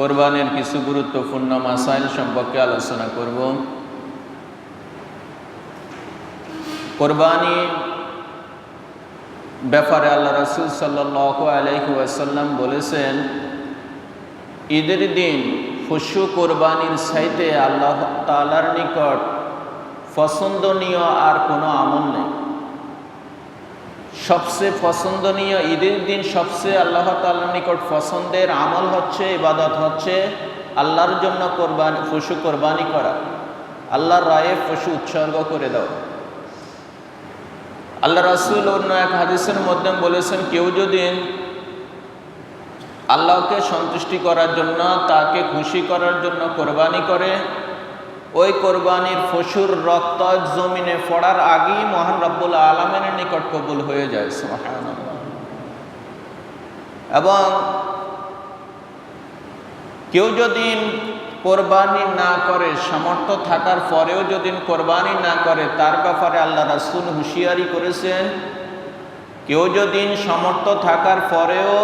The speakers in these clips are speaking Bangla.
কোরবানির কিছু গুরুত্বপূর্ণ মাসাইল সম্পর্কে আলোচনা করব। কোরবানি ব্যাপারে আল্লাহ রসুল সাল্লাহ আলহি বলেছেন, ঈদের দিন পশু কোরবানির সাইতে আল্লাহ তালার নিকট পছন্দনীয় আর কোনো আমল নেই। সবচেয়ে পছন্দনীয় ঈদের দিন সবচেয়ে আল্লাহ তাল্লার নিকট পছন্দের আমল হচ্ছে, ইবাদত হচ্ছে আল্লাহর জন্য কোরবানি, পশু কোরবানি করা। আল্লাহর রায়ে পশু উৎসর্গ করে দাও। আল্লাহ রাসুল অন্য এক হাদিসের মধ্যে বলেছেন, কেউ যদি আল্লাহকে সন্তুষ্টি করার জন্য, তাকে খুশি করার জন্য কোরবানি করে ওই কোরবানির ফসুর রক্ত জমিনে পড়ার আগেই মহান রব্বুল আলমের নিকট কবুল হয়ে যায় এবং কেউ যদি কোরবানি না করে, সামর্থ্য থাকার পরেও যদি কোরবানি না করে, তার ব্যাপারে আল্লাহ রাসুল হুঁশিয়ারি করেছেন, কেউ যদি সামর্থ্য থাকার পরেও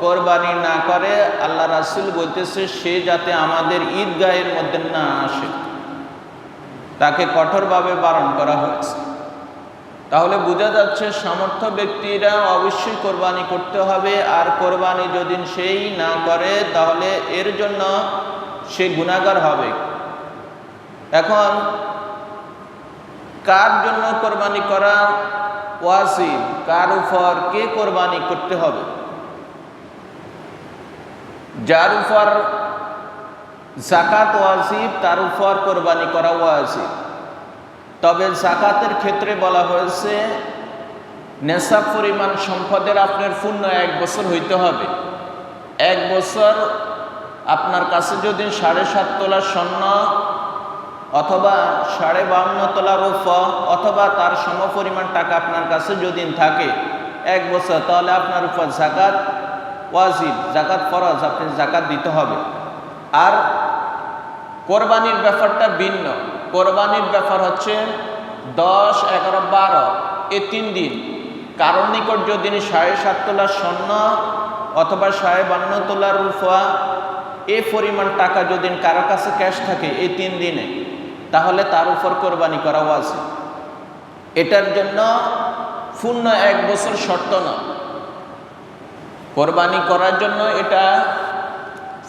কোরবানি না করে, আল্লাহ রাসুল বলতেছে, সে যাতে আমাদের ঈদগাহের মধ্যে না আসে। তাকে কঠোরভাবে বারণ করা হয়েছে। তাহলে বোঝা যাচ্ছে সামর্থ্য ব্যক্তিরা অবশ্যই কোরবানি করতে হবে, আর কোরবানি যদি সেই না করে, তাহলে এর জন্য সে গুণাগার হবে। এখন কার জন্য কোরবানি করা ওয়াজিব কার উপর কে কোরবানি করতে হবে? যার উপর জাকাত ওয়াজিব, তার উপর কোরবানি করা ওয়াজিব। তবে জাকাতের ক্ষেত্রে বলা হয়েছে নেশা পরিমাণ সম্পদের আপনার পূর্ণ এক বছর হইতে হবে। এক বছর আপনার কাছে যদি সাড়ে সাত তোলার স্বর্ণ অথবা সাড়ে বান্ন তোলার রূপ অথবা তার সম পরিমাণ টাকা আপনার কাছে যদি থাকে এক বছর, তাহলে আপনার উপর জাকাত ওয়াজিব, জাকাত ফরজ আপনি জাকাত দিতে হবে। আর কোরবানির ব্যাপারটা ভিন্ন। কোরবানির ব্যাপার হচ্ছে দশ, এগারো, বারো এ তিন দিন। কারণ নিকট যদি সাড়ে সাত তোলার স্বর্ণ অথবা সাড়ে বান্ন তোলার রুফা, এ পরিমাণ টাকা যদি কারও কাছে ক্যাশ থাকে এই তিন দিনে, তাহলে তার উপর কোরবানি করাও আছে। এটার জন্য পূর্ণ এক বছর শর্ত না কোরবানি করার জন্য এটা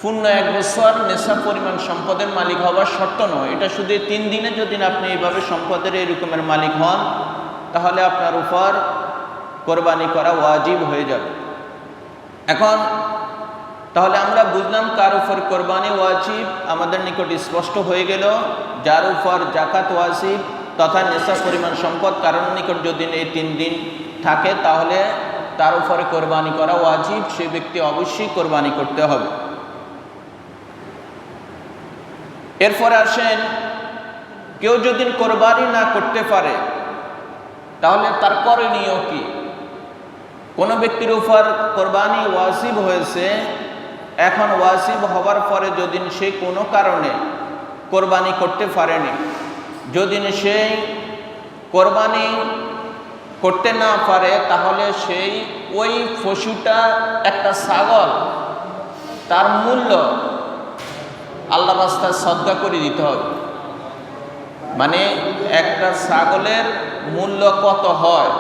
পূর্ণ এক বছর নেশা পরিমাণ সম্পদের মালিক হওয়ার শর্ত নয়। এটা শুধু তিন দিনে যদি আপনি এইভাবে সম্পদের এরকমের মালিক হন, তাহলে আপনার উপর কোরবানি করা ওয়াজিব হয়ে যাবে। এখন, তাহলে আমরা বুঝলাম কার উপর কোরবানি ওয়াজিব, আমাদের নিকট স্পষ্ট হয়ে গেল, যার উপর জাকাত ওয়াজিব তথা নেশা পরিমাণ সম্পদ কারণ নিকট যদি এই তিন দিন থাকে, তাহলে তার উপরে কোরবানি করা ওয়াজিব, সে ব্যক্তি অবশ্যই কোরবানি করতে হবে। এরপরে আসেন, কেউ যদি কোরবানি না করতে পারে, তাহলে তার করণীয় কি? কোনো ব্যক্তির উপর কোরবানি ওয়াসিব হয়েছে, এখন ওয়াসিব হওয়ার পরে যদি সে কোনো কারণে কোরবানি করতে পারেনি, যদি সেই কোরবানি করতে না পারে, তাহলে সেই ওই পশুটা একটা ছাগল, তার মূল্য আল্লাহ রাস্তায় শ্রদ্ধা করে দিতে হবে। মানে একটা ছাগলের মূল্য কত হয়?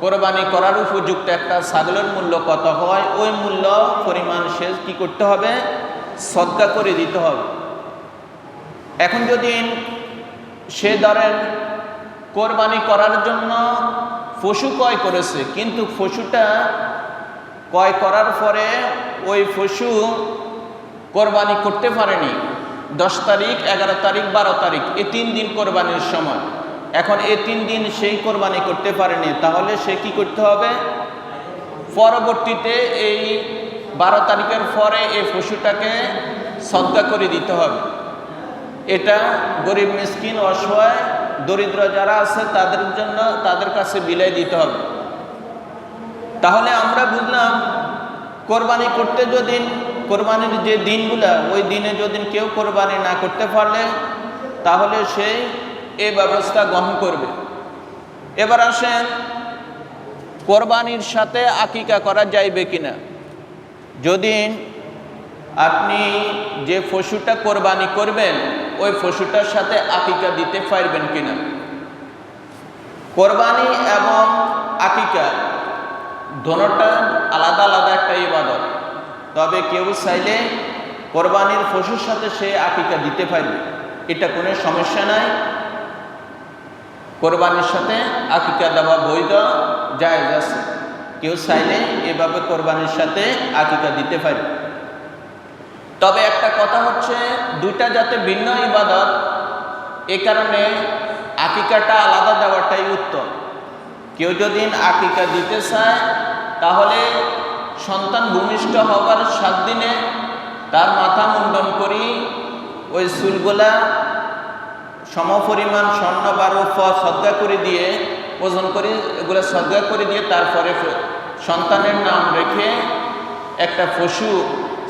কোরবানি করার উপযুক্ত একটা ছাগলের মূল্য কত হয়? ওই মূল্য পরিমাণ সে কি করতে হবে? শ্রদ্ধা করে দিতে হবে। এখন যদি সে ধরেন কোরবানি করার জন্য পশু ক্রয় করেছে, কিন্তু পশুটা ক্রয় করার পরে ওই পশু কোরবানি করতে পারেনি। দশ তারিখ, এগারো তারিখ, বারো তারিখ, এই তিন দিন কোরবানির সময়। এখন এই তিন দিন সেই কোরবানি করতে পারেনি, তাহলে সে কি করতে হবে? পরবর্তীতে এই বারো তারিখের পরে এই পশুটাকে শ্রদ্ধা করে দিতে হবে। এটা গরিব, মিসকিন, অসহায়, দরিদ্র যারা আছে, তাদের জন্য তাদের কাছে বিলাই দিতে হবে। তাহলে আমরা বুঝলাম, কোরবানি করতে যদি কোরবানির যে দিনগুলা, ওই দিনে যদি কেউ কোরবানি না করতে পারলে, তাহলে সে এই ব্যবস্থা গ্রহণ করবে। এবার আসেন, কোরবানির সাথে আকিকা করা যাইবে কিনা? যদি আপনি যে পশুটা কোরবানি করবেন, ওই পশুটার সাথে আকিকা দিতে পারবেন কিনা? কোরবানি এবং আকিকা, দোনোটা আলাদা আলাদা একটা ইবাদত। তবে কেউ চাইলে কোরবানির পশুর সাথে সে আকিকা দিতে পারবে। এটা কোনো সমস্যা নাই। কোরবানির সাথে আকিকা দেওয়া বৈধ, জায়েজ আছে। কেউ চাইলে এভাবে কোরবানির সাথে আকিকা দিতে পারে। তবে একটা কথা হচ্ছে, দুইটা যাতে ভিন্ন ইবাদত, এ কারণে আকিকাটা আলাদা দেওয়াটাই উত্তম। কেউ যদি আকিকা দিতে চায়, তাহলে সন্তান ভূমিষ্ঠ হওয়ার সাত দিনে তার মাথা মুন্ডন করি, ওই চুলগুলা সমপরিমাণ স্বর্ণ বা রূপ শ্রদ্ধা করে দিয়ে, ওজন করে, এগুলো শ্রদ্ধা করে দিয়ে তারপরে সন্তানের নাম রেখে একটা পশু,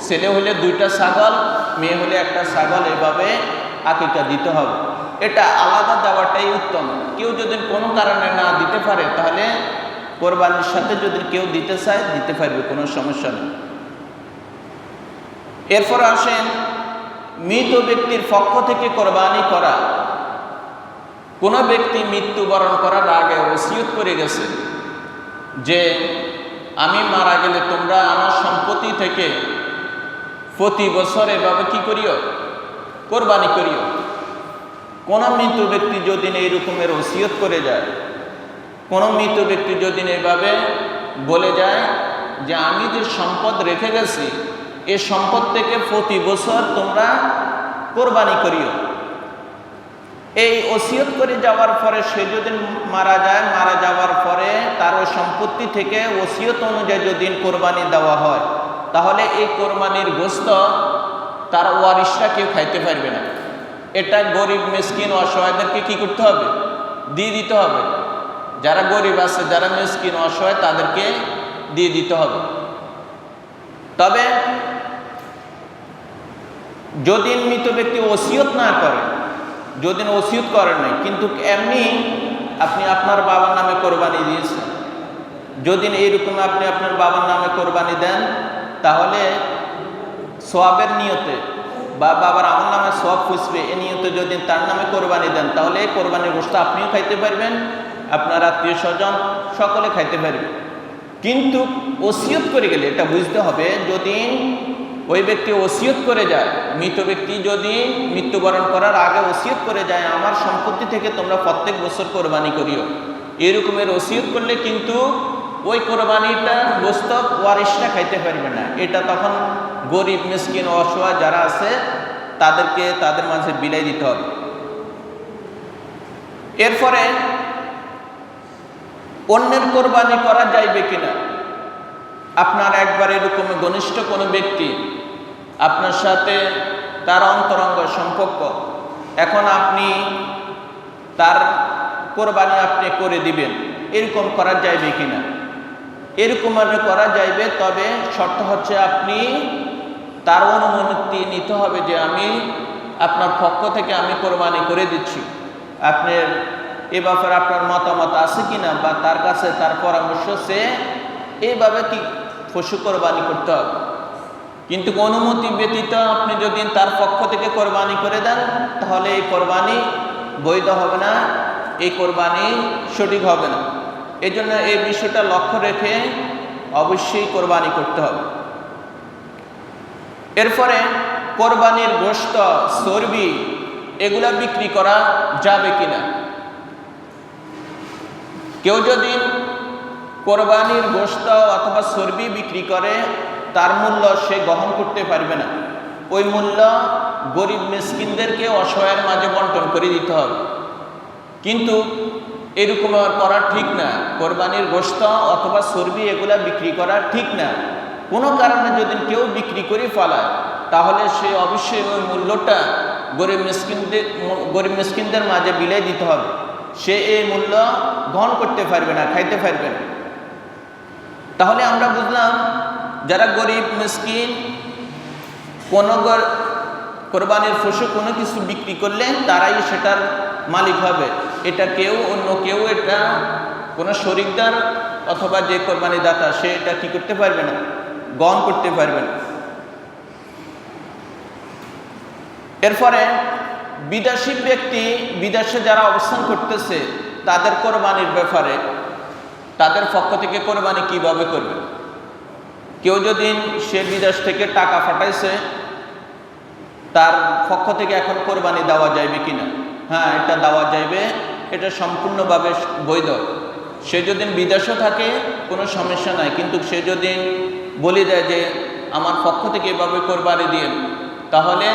ছেলে হলে দুইটা ছাগল, মেয়ে হলে একটা ছাগল, এভাবে আকিকা দিতে হবে। এটা আলাদা দেওয়াটাই উত্তম। কেউ যদি কোনো কারণে না দিতে পারে, তাহলে কোরবানির সাথে যদি কেউ দিতে চায়, দিতে পারবে, কোনো সমস্যা নেই। এরপর আসেন, মৃত ব্যক্তির পক্ষ থেকে কোরবানি করা। কোনো ব্যক্তি মৃত্যুবরণ করার আগে ওসিয়ত করে গেছে যে, আমি মারা গেলে তোমরা আমার সম্পত্তি থেকে প্রতি বছর এভাবে কি করিও? কোরবানি করিও? কোনো মৃত ব্যক্তি যদি এই রকমের ওসিয়ত করে যায় কোনো মৃত ব্যক্তি যদি এভাবে বলে যায় যে আমি যে সম্পদ রেখে গেছি, এ সম্পদ থেকে প্রতি বছর তোমরা কোরবানি করিও। এই ওসিয়ত করে যাওয়ার পরে সে যদি মারা যায়, মারা যাওয়ার পরে তার সম্পত্তি থেকে ওসিয়ত অনুযায়ী যদি কোরবানি দেওয়া হয়, তাহলে এই কোরবানির গোস্ত তার ওয়ারিসরা কেউ খাইতে পারবে না। এটা গরিব, মিসকিন, অসহায়দেরকে কি করতে হবে? দিয়ে দিতে হবে। যারা গরিব আছে, যারা মিসকিন, অসহায়, তাদেরকে দিয়ে দিতে হবে। তবে যদি মৃত ব্যক্তি ওসিয়ত না করে, যদি ওসিয়ত করেন নাই, কিন্তু এমনি আপনি আপনার বাবার নামে কোরবানি দিয়েছেন, যদি এইরকম আপনি আপনার বাবার নামে কোরবানি দেন, তাহলে সোয়াবের নিয়তে বা বাবার আমার নামে সোয়াব খুঁজবে, এ নিয়তে যদি তার নামে কোরবানি দেন, তাহলে এই কোরবানির গোষ্ঠ আপনিও খাইতে পারবেন আপনার আত্মীয় স্বজন সকলে খাইতে পারবে কিন্তু ওসিয়ত করে গেলে এটা বুঝতে হবে, যদি ওই ব্যক্তি ওসিয়ত করে যায়, মৃত ব্যক্তি যদি মৃত্যুবরণ করার আগে ওসিয়ত করে যায়, আমার সম্পত্তি থেকে তোমরা প্রত্যেক বছর কোরবানি করিও। এরকমের ওসিয়ত করলে কিন্তু ওই কোরবানিটা গোস্ত ওয়ারিসটা খাইতে পারবে না। এটা তখন গরিব, মিসকিন, অসহায় যারা আছে, তাদেরকে তাদের মাঝে বিলাই দিতে হবে। এরপরে অন্যের কোরবানি করা যাইবে কিনা? আপনার একবার এরকম ঘনিষ্ঠ কোনো ব্যক্তি আপনার সাথে তার অন্তরঙ্গ সম্পর্ক, এখন আপনি তার কোরবানি আপনি করে দিবেন, এরকম করা যাইবে কিনা? এরকম করা যাইবে, তবে শর্ত হচ্ছে আপনি তার অনুমতি নিতে হবে যে আমি আপনার পক্ষ থেকে আমি কোরবানি করে দিচ্ছি। আপনার এ ব্যাপারে আপনার মতামত আছে কিনা বা তার কাছে তার পরামর্শ সে এইভাবে কি পশু কোরবানি করতে হবে? কিন্তু অনুমতি ব্যতীত আপনি যদি তার পক্ষ থেকে কোরবানি করে দেন, তাহলে এই কোরবানি বৈধ হবে না, এই কোরবানি সঠিক হবে না। এই জন্য এই বিষয়টা লক্ষ্য রেখে অবশ্যই কোরবানি করতে হবে। এরপরে কোরবানির গোস্ত চর্বি, এগুলা বিক্রি করা যাবে কিনা? কেউ যদি কোরবানির গোস্ত অথবা চর্বি বিক্রি করে, তার মূল্য সে গ্রহণ করতে পারবে না। ওই মূল্য গরিব মিসকিনদেরকে অসহায়ের মাঝে বন্টন করে দিতে হবে। কিন্তু এরকম করা ঠিক না। কোরবানির গোস্ত অথবা চর্বি এগুলা বিক্রি করা ঠিক না। কোনো কারণে যদি কেউ বিক্রি করে ফেলায়, তাহলে সে অবশ্যই ওই মূল্যটা গরিব মিসকিনদের গরিব মিসকিনদের মাঝে বিলাই দিতে হবে। সে এই মূল্য গ্রহণ করতে পারবে না, খাইতে পারবে না। তাহলে আমরা বুঝলাম, যারা গরিব, মিসকিন, কোনো কোরবানির পশু কোনো কিছু বিক্রি করলে তারাই সেটার মালিক হবে। এটা কেউ অন্য কেউ, এটা কোনো শরিকদার অথবা যে কোরবানি দাতা, সে এটা কি করতে পারবে না? গ্রহণ করতে পারবে না। এরপরে বিদেশি ব্যক্তি বিদেশে যারা অবস্থান করতেছে, তাদের কোরবানির ব্যাপারে, তাদের পক্ষ থেকে কোরবানি কীভাবে করবে? কেউ যদি সে বিদেশ থেকে টাকা ফাটাইছে তার পক্ষ থেকে এখন কোরবানি দেওয়া যাইবে কিনা? হ্যাঁ এটা দেওয়া যাইবে, এটা সম্পূর্ণভাবে বৈধ। সে যদি বিদেশে থাকে, কোনো সমস্যা নাই। কিন্তু সে যদি বলি দেয় যে, আমার পক্ষ থেকে এভাবে কোরবানি দিয়ে তাহলে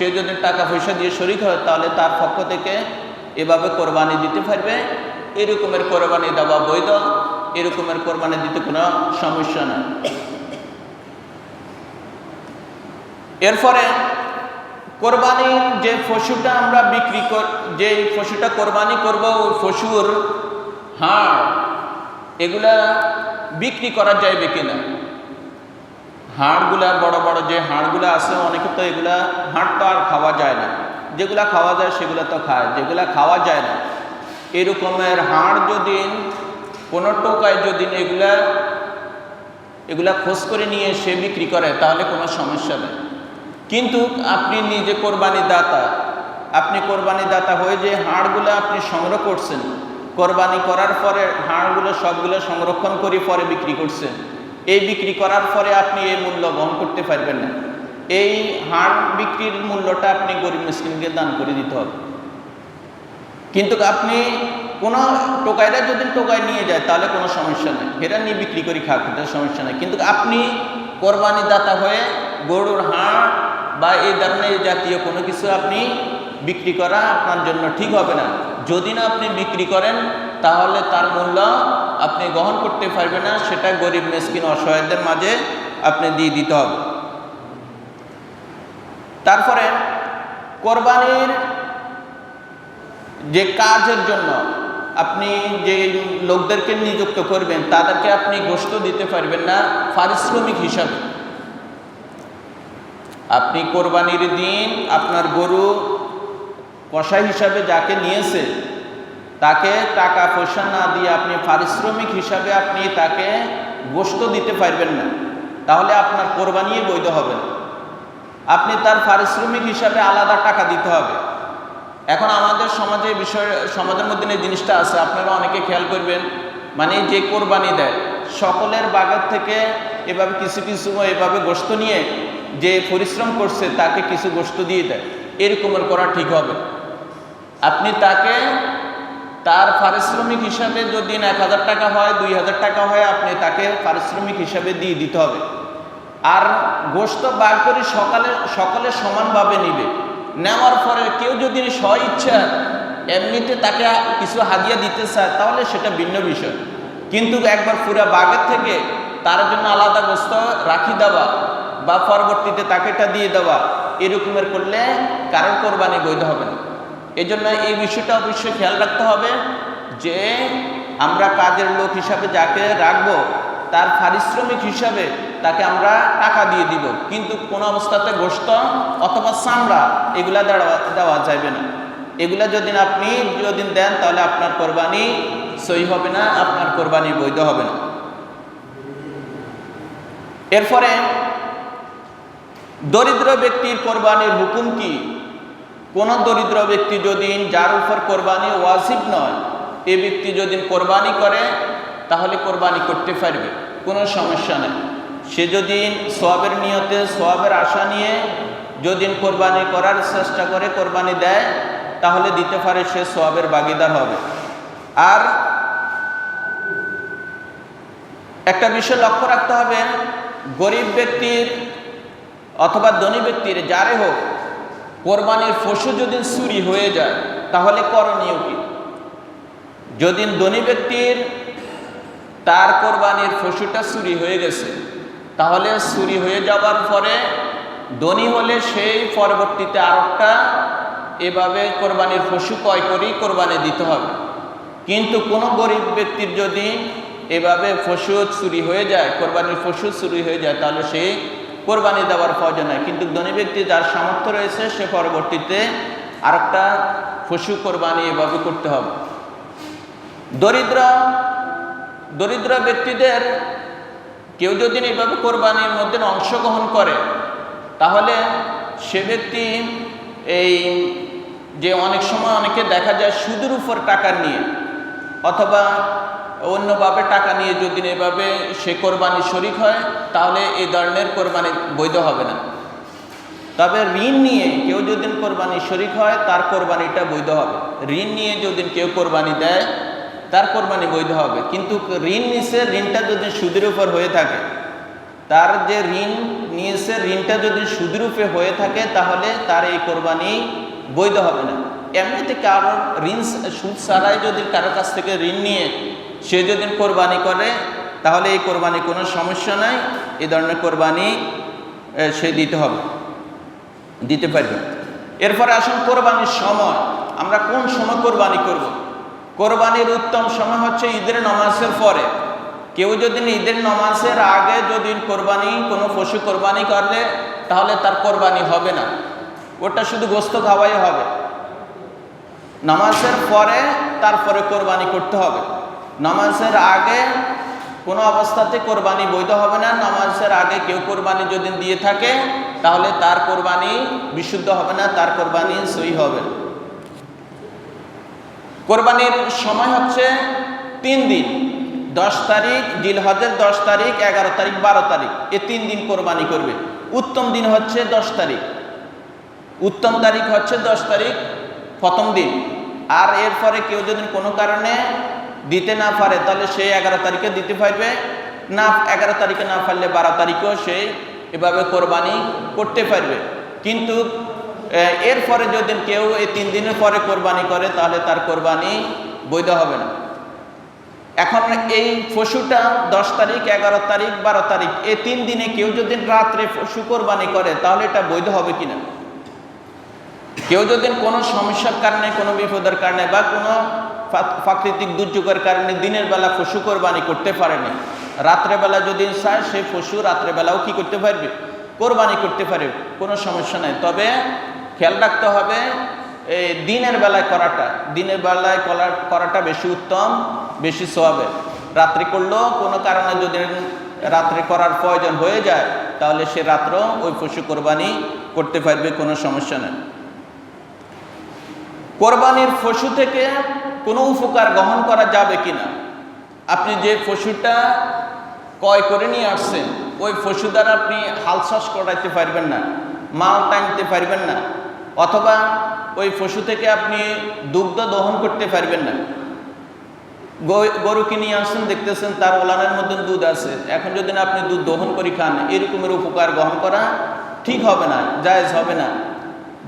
সে যদি টাকা পয়সা দিয়ে শরিক হয়, তাহলে তার পক্ষ থেকে এভাবে কোরবানি দিতে পারবে। এরকমের কোরবানি দেওয়া বৈধ, এরকমের কোরবানি দিতে কোনো সমস্যা নাই। এরপরে, কোরবানির যে পশুটা আমরা বিক্রি কর, যে পশুটা কোরবানি করব ওই পশুর হাড়, এগুলা বিক্রি করা যাইবে কিনা? হাড়গুলা, বড় বড় যে হাড়গুলা আছে, অনেকে তো এগুলা হাড় তো আর খাওয়া যায় না। যেগুলা খাওয়া যায়, সেগুলো তো খায়, যেগুলা খাওয়া যায় না। এরকমের হাড় যদি, কোনো টোকায় যদি এগুলা এগুলা খোঁজ করে নিয়ে সে বিক্রি করে, তাহলে কোনো সমস্যা নেই। কিন্তু আপনি নিজে কোরবানি দাতা, আপনি কোরবানি দাতা হয়ে যে হাড়গুলো আপনি সংগ্রহ করছেন, কোরবানি করার পরে হাড়গুলো সবগুলো সংরক্ষণ করে পরে বিক্রি করছেন এই বিক্রি করার পরে আপনি এই মূল্য বহন করতে পারবেন না। এই হাড় বিক্রির মূল্যটা আপনি গরিব মিসকিনকে দান করে দিতে হবে। কিন্তু আপনি কোনো টোকাইরা যদি টোকায় নিয়ে যায়, তাহলে কোনো সমস্যা নেই। এরা নিয়ে বিক্রি করি খাক এটা সমস্যা নেই। কিন্তু আপনি কোরবানি দাতা হয়ে গরুর হাড় বা এই ধরনের জাতীয় কোনো কিছু আপনি বিক্রি করা আপনার জন্য ঠিক হবে না। যদি না আপনি বিক্রি করেন তাহলে তার মূল্য আপনি গ্রহণ করতে পারবেন না, সেটা গরিব, মেসকিন, অসহায়দের মাঝে আপনি দিয়ে দিতে হবে। তারপরে কোরবানির যে কাজের জন্য আপনি যে লোকদেরকে নিযুক্ত করবেন, তাদেরকে আপনি গোস্ত দিতে পারবেন না পারিশ্রমিক হিসাবে। আপনি কোরবানির দিন আপনার গরু কষাই হিসাবে যাকে নিয়েছে তাকে টাকা পয়সা না দিয়ে আপনি পারিশ্রমিক হিসাবে আপনি তাকে গোস্ত দিতে পারবেন না। তাহলে আপনার কোরবানিই বৈধ হবে না। আপনি তার পারিশ্রমিক হিসাবে আলাদা টাকা দিতে হবে। এখন আমাদের সমাজে বিষয়, সমাজের মধ্যে এই জিনিসটা আছে, আপনারা অনেকে খেয়াল করবেন মানে যে কোরবানি দেয়, সকলের বাগার থেকে এভাবে কিছু কিছু এভাবে গোস্ত নিয়ে যে পরিশ্রম করছে, তাকে কিছু গোস্ত দিয়ে দেয়। এরকমের করা ঠিক হবে আপনি তাকে তার পারিশ্রমিক হিসাবে যদি এক হাজার টাকা হয়, দুই হাজার টাকা হয়, আপনি তাকে পারিশ্রমিক হিসাবে দিয়ে দিতে হবে। আর গোস্ত বার করে সকালে, সকলে সমানভাবে নিবে। নেওয়ার পরে কেউ যদি স্ব ইচ্ছা, এমনিতে তাকে কিছু হাদিয়া দিতে চায়, তাহলে সেটা ভিন্ন বিষয়। কিন্তু একবার পুরা বাঘের থেকে তার জন্য আলাদা গোস্ত রাখি দেওয়া বা পরবর্তীতে তাকেটা দিয়ে দেওয়া, এরকমের করলে কারোর কোরবানি বৈধ হবে না। এই জন্য এই বিষয়টা অবশ্যই খেয়াল রাখতে হবে যে আমরা কাজের লোক হিসাবে যাকে রাখব, তার পারিশ্রমিক হিসাবে তাকে আমরা টাকা দিয়ে দিব। কিন্তু কোনো অবস্থাতে গোস্ত অথবা চামড়া এগুলা দেওয়া যাবে না। এগুলা যদি আপনি যদি দেন, তাহলে আপনার কোরবানি সই হবে না, আপনার কোরবানি বৈধ হবে না। এরপরে দরিদ্র ব্যক্তির কোরবানির হুকুম কি? কোন দরিদ্র ব্যক্তি যদি যার উপর কোরবানি ওয়াজিব নয়, এ ব্যক্তি যদি কোরবানি করে, তাহলে কোরবানি করতে পারবে, কোনো সমস্যা নেই। সে যদি সোয়াবের নিয়তে সোয়াবের আশা নিয়ে যদি কোরবানি করার চেষ্টা করে, কোরবানি দেয়, তাহলে দিতে পারে সে সোয়াবের বাগিদার হবে। আর একটা বিষয় লক্ষ্য রাখতে হবে, গরিব ব্যক্তির অথবা ধনী ব্যক্তির, যারে হোক কোরবানির পশু যদি চুরি হয়ে যায়, তাহলে করণীয় কি? যদি ধনী ব্যক্তির তার কোরবানির পশুটা চুরি হয়ে গেছে, তাহলে চুরি হয়ে যাওয়ার পরে ধনী হলে সেই পরবর্তীতে আরেকটা এভাবে কোরবানির পশু ক্রয় করেই কোরবানি দিতে হবে। কিন্তু কোনো গরিব ব্যক্তির যদি এভাবে পশু চুরি হয়ে যায়, কোরবানির পশু চুরি হয়ে যায়, তাহলে সে কোরবানি দেওয়ার প্রয়োজন হয় কিন্তু ধনী ব্যক্তি যার সামর্থ্য রয়েছে, সে পরবর্তীতে আরেকটা পশু কোরবানি এভাবে করতে হবে। দরিদ্র দরিদ্র ব্যক্তিদের কেউ যদি এইভাবে কোরবানির মধ্যে অংশগ্রহণ করে, তাহলে সে ব্যক্তি এই যে অনেক সময় অনেকে দেখা যায় সুদের উপর টাকা নিয়ে, অথবা অন্যভাবে টাকা নিয়ে যদি এভাবে সে কোরবানি শরিক হয়, তাহলে এই ধরনের কোরবানি বৈধ হবে না। তবে ঋণ নিয়ে কেউ যদি কোরবানি শরিক হয়, তার কোরবানিটা বৈধ হবে। ঋণ নিয়ে যদি কেউ কোরবানি দেয়, তার কোরবানি বৈধ হবে। কিন্তু ঋণ নিছে, ঋণটা যদি সুদের উপর হয়ে থাকে, তার যে ঋণ নিয়েছে, ঋণটা যদি সুদের উপরে হয়ে থাকে, তাহলে তার এই কোরবানি বৈধ হবে না। এমনিতে কারোর ঋণ, সুদ ছাড়াই যদি কারও কাছ থেকে ঋণ নিয়ে সে যদি কোরবানি করে, তাহলে এই কোরবানি কোনো সমস্যা নাই, এই ধরনের কোরবানি সে দিতে হবে, দিতে পারবে। এরপরে আসুন কোরবানির সময়। আমরা কোন সময় কোরবানি করব। কোরবানির উত্তম সময় হচ্ছে ঈদের নমাজের পরে। কেউ যদি ঈদের নমাজের আগে যদি কোরবানি, কোনো পশু কোরবানি করলে, তাহলে তার কোরবানি হবে না। ওটা শুধু গোস্ত খাওয়াই হবে। নামাজের পরে তারপরে কোরবানি করতে হবে। নামাজের আগে কোনো অবস্থাতে কোরবানি বৈধ হবে না। নামাজের আগে কেউ কোরবানি যদি দিয়ে থাকে, তাহলে তার কোরবানি বিশুদ্ধ হবে না, তার কোরবানি সই হবে কোরবানির সময় হচ্ছে তিন দিন। দশ তারিখ জিলহজের দশ তারিখ, এগারো তারিখ, বারো তারিখ, এ তিন দিন কোরবানি করবে। উত্তম দিন হচ্ছে দশ তারিখ। উত্তম তারিখ হচ্ছে দশ তারিখ প্রথম দিন। আর এরপরে কেউ যদি কোনো কারণে দিতে না পারে, তাহলে সে এগারো তারিখে দিতে পারবে। না, এগারো তারিখে না পারলে বারো তারিখেও সে এভাবে কোরবানি করতে পারবে। কিন্তু এরপরে যদি কেউ এই তিন দিনের পরে কোরবানি করে, তাহলে তার কোরবানি বৈধ হবে না। এখন এই পশুটা দশ তারিখ, এগারো তারিখ, বারো তারিখ, এই তিন দিনে কেউ যদি রাত্রে পশু কোরবানি করে, তাহলে এটা বৈধ হবে কিনা? কেউ যদি কোনো সমস্যার কারণে, কোনো বিপদের কারণে বা কোনো প্রাকৃতিক দুর্যোগের কারণে দিনের বেলা পশু কোরবানি করতে পারেনি। রাত্রেবেলা যদি চায়, সে পশু রাত্রেবেলাও কি করতে পারবে? কোরবানি করতে পারে, কোনো সমস্যা নাই। তবে খেয়াল রাখতে হবে এই দিনের বেলায় করাটা, দিনের বেলায় করা- করাটা বেশি উত্তম, বেশি সোয়াবে। রাত্রে করলেও কোনো কারণে যদি রাত্রে করার প্রয়োজন হয়ে যায়, তাহলে সে রাত্র ওই পশু কোরবানি করতে পারবে, কোনো সমস্যা নেই। কোরবানির পশু থেকে কোনো উপকার গ্রহণ করা যাবে কি না আপনি যে পশুটা ক্রয় করে নিয়ে আসছেন, ওই পশু দ্বারা আপনি হাল চাষ করাইতে পারবেন না, মাল টানতে পারবেন না, অথবা ওই পশু থেকে আপনি দুগ্ধ দহন করতে পারবেন না। গরু কিনে আসছেন, দেখতেছেন তার ওলানের মধ্যে দুধ আছে, এখন যদি আপনি দুধ দহন করে খান, এরকমের উপকার গ্রহণ করা ঠিক হবে না, জায়জ হবে না।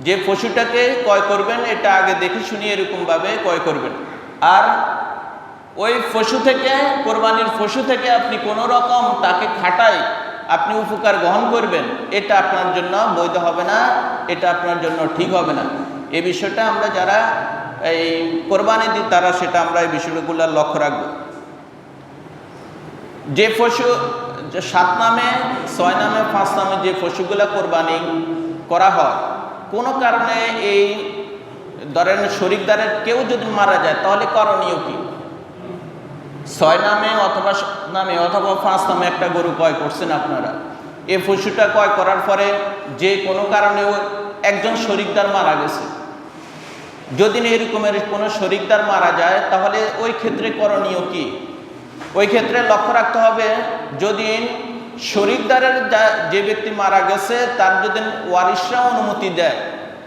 যে পশুটাকে ক্রয় করবেন, এটা আগে দেখে শুনে এরকমভাবে ক্রয় করবেন। আর ওই পশু থেকে, কোরবানির পশু থেকে আপনি কোনো রকম তাকে খাটাই আপনি উপকার গ্রহণ করবেন, এটা আপনার জন্য বৈধ হবে না, এটা আপনার জন্য ঠিক হবে না। এ বিষয়টা আমরা যারা এই কোরবানি দিই, তারা সেটা আমরা এই বিষয়গুলো লক্ষ্য রাখব। যে পশু, সাত নামে, ছয় নামে, পাঁচ নামে যে পশুগুলা কোরবানি করা হয় কোনো কারণে এই ধরেন শরিকদারের কেউ যদি মারা যায়, তাহলে করণীয় কি? ছয় নামে অথবা নামে অথবা পাঁচ নামে একটা গরু ক্রয় করছেন আপনারা। এই পশুটা ক্রয় করার পরে যে কোনো কারণে একজন শরিকদার মারা গেছে। যদি এরকমের কোনো শরিকদার মারা যায়, তাহলে ওই ক্ষেত্রে করণীয় কি? ওই ক্ষেত্রে লক্ষ্য রাখতে হবে, যদি শরিকদারের যা- ব্যক্তি মারা গেছে, তার যদি ওয়ারিশরা অনুমতি দেয়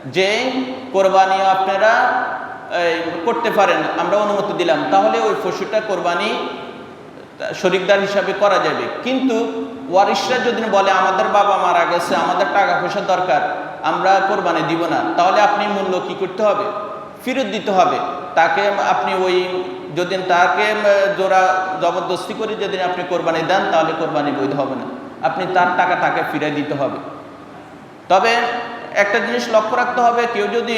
যে, কোরবানি আপনারা করতে পারেন, আমরা অনুমতি দিলাম তাহলে ওই পশুটা কোরবানি শরিকদার হিসাবে করা যাবে। কিন্তু ওয়ারিশরা যদি বলে, আমাদের বাবা মারা গেছে, আমাদের টাকা পয়সা দরকার, আমরা কোরবানি দিব না তাহলে আপনি মূল্য কি করতে হবে? ফেরত দিতে হবে। তাকে আপনি ওই যদি তাকে জোড়া জবরদস্তি করে যদি আপনি কোরবানি দেন, তাহলে কোরবানি বৈধ হবে না। আপনি তার টাকা তাকে ফিরে দিতে হবে। তবে একটা জিনিস লক্ষ্য রাখতে হবে, কেউ যদি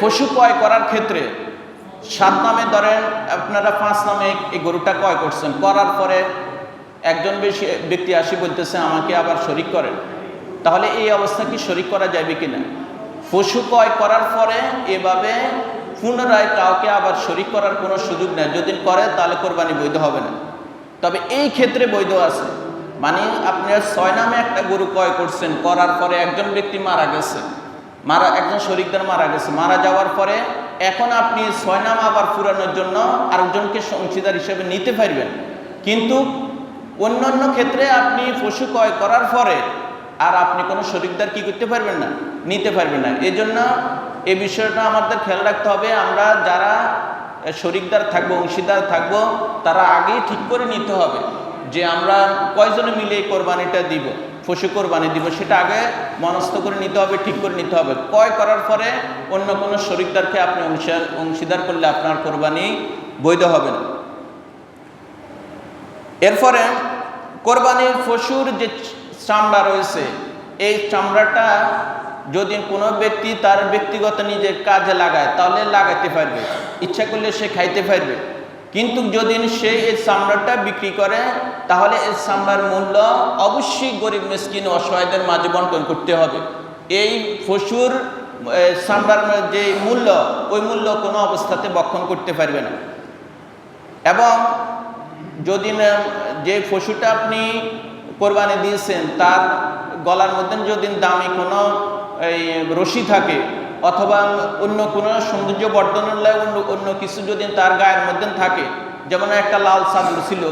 পশু ক্রয় করার ক্ষেত্রে সাত নামে ধরেন, আপনারা পাঁচ নামে এই গরুটা ক্রয় করছেন, করার পরে একজন বেশি, ব্যক্তি আসি বলতেছে, আমাকে আবার শরিক করেন। তাহলে এই অবস্থা কি শরিক করা যাবে কিনা? পশু ক্রয় করার পরে এভাবে পুনরায় কাউকে আবার শরিক করার কোনো সুযোগ নেই যদি করে, তাহলে কোরবানি বৈধ হবে না। তবে এই ক্ষেত্রে বৈধ আছে। মানে আপনি ছয় নামে একটা গরু ক্রয় করছেন, করার পরে একজন ব্যক্তি মারা গেছে। মারা, একজন শরিকদার মারা গেছে। মারা যাওয়ার পরে এখন আপনি ছয় নাম আবার ফুরানোর জন্য আরেকজনকে অংশীদার হিসেবে নিতে পারবেন। কিন্তু অন্য অন্য ক্ষেত্রে আপনি পশু ক্রয় করার পরে আর আপনি কোনো শরিকদার কি করতে পারবেন না, নিতে পারবেন না। এই জন্য এই বিষয়টা আমাদের খেয়াল রাখতে হবে। আমরা যারা শরিকদার থাকব, অংশীদার থাকব, তারা আগেই ঠিক করে নিতে হবে যে আমরা কয়জনে মিলে এই কোরবানিটা দিব, পশু কোরবানি দিব, সেটা আগে মনস্থ করে নিতে হবে, ঠিক করে নিতে হবে। ক্রয় করার পরে অন্য কোনো শরিকদারকে আপনি অংশীদার অংশীদার করলে আপনার কোরবানি বৈধ হবে না। এরপরে কোরবানির পশুর যে চামড়া রয়েছে, এই চামড়াটা যদি কোনো ব্যক্তি তার ব্যক্তিগত নিজের কাজে লাগায়, তাহলে লাগাতে পারবে। ইচ্ছা করলে সে খাইতে পারবে। কিন্তু যদি সে এই চামড়াটা বিক্রি করে, তাহলে এই চামড়ার মূল্য অবশ্যই গরিব মিসকিন অসহায়দের মাঝে বন্টন করতে হবে। এই পশুর চামড়ার যে মূল্য, ওই মূল্য কোনো অবস্থাতে বক্ষণ করতে পারবে না। এবং যদি যে পশুটা আপনি কোরবানি দিয়েছেন, তার গলার মধ্যে যদি দামি কোনো এই রশি থাকে, অথবা অন্য কোনো সৌন্দর্য বর্ধনের লাগে অন্য অন্য কিছু যদি তার গায়ের মধ্যে থাকে, যেমন একটা লাল চাদর ছিল,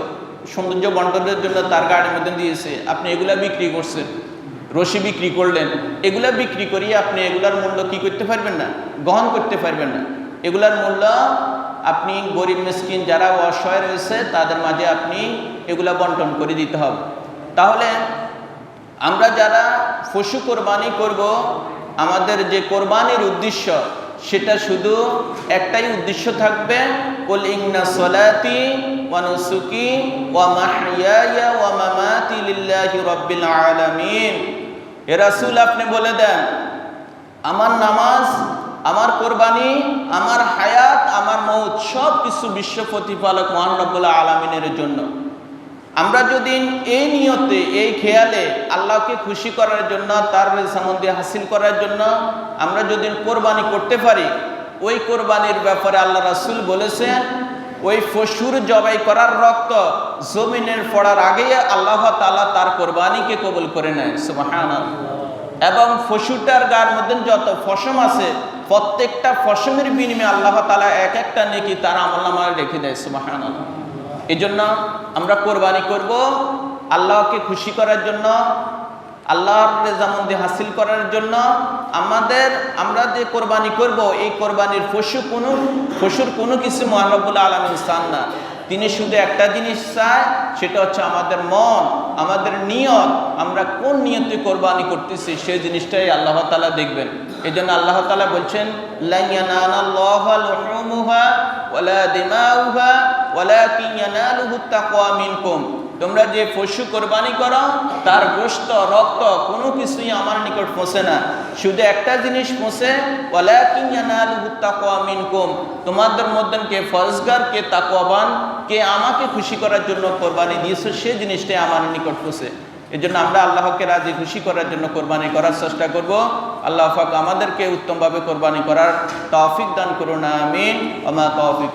সৌন্দর্য বন্টনের জন্য তার গায়ের মধ্যে দিয়েছে, আপনি এগুলা বিক্রি করছেন, রশি বিক্রি করলেন, এগুলা বিক্রি করিয়ে আপনি এগুলার মূল্য কি করতে পারবেন না? গ্রহণ করতে পারবেন না। এগুলার মূল্য আপনি গরিব মিসকিন যারা অসহায় রয়েছে, তাদের মাঝে আপনি এগুলা বন্টন করে দিতে হবে। তাহলে আমরা যারা পশু কোরবানি করব, আমাদের যে কোরবানির উদ্দেশ্য, সেটা শুধু একটাই উদ্দেশ্য থাকবে, কুল ইন্না সলাতি ওয়া নুসুকি ওয়া ওয়া মামাতি লিল্লাহি রাব্বিল আলামিন। এ রাসূল আপনি বলে দেন, আমার নামাজ, আমার কোরবানি, আমার হায়াত, আমার মৌত সব কিছু বিশ্ব প্রতিপালক মহান রব্বুল্লাহ আলমিনের জন্য। আমরা যদি এই নিয়তে, এই খেয়ালে আল্লাহকে খুশি করার জন্য, তার রেসামন্দি হাসিল করার জন্য আমরা যদি কোরবানি করতে পারি, ওই কোরবানির ব্যাপারে আল্লাহ রাসুল বলেছেন, ওই ফসুর জবাই করার রক্ত জমিনের পড়ার আগে আল্লাহ তালা তার কোরবানিকে কবুল করে নেয় এবং পশুটার গার মধ্যে যত ফসম আছে, প্রত্যেকটা ফসমের বিনিময়ে আল্লাহ তালা এক একটা নেকি তার আমল রেখে দেয় সুবাহান এই জন্য আমরা কোরবানি করব আল্লাহকে খুশি করার জন্য, আল্লাহর রেজামন্দি হাসিল করার জন্য। আমাদের, আমরা যে কোরবানি করব, এই কোরবানির পশু কোনো, পশুর কোনো কিছু মহানবুল্লাহ আলমিন স্থান না। তিনি শুধু একটা জিনিস চায়, সেটা হচ্ছে আমাদের মন, আমাদের নিয়ত। আমরা কোন নিয়তে কোরবানি করতেছি, সেই জিনিসটাই আল্লাহ তালা দেখবেন। এই জন্য আল্লাহ তালা বলছেন তোমরা যে পশু কোরবানি করো, তার গোস্ত রক্ত, কোনো কিছুই আমার নিকট পৌঁছে না। শুধু একটা জিনিস পৌঁছে মিনকুম। তোমাদের মধ্যে কে ফরজগার, কে তাকওয়াবান, কে আমাকে খুশি করার জন্য কোরবানি দিয়েছে, সে জিনিসটাই আমার নিকট পৌঁছে এই জন্য আমরা আল্লাহকে রাজি, খুশি করার জন্য কোরবানি করার চেষ্টা করব। আল্লাহ ফাক আমাদেরকে উত্তমভাবে কোরবানি করার তৌফিক দান করুন, আমিন। আমা তৌফিক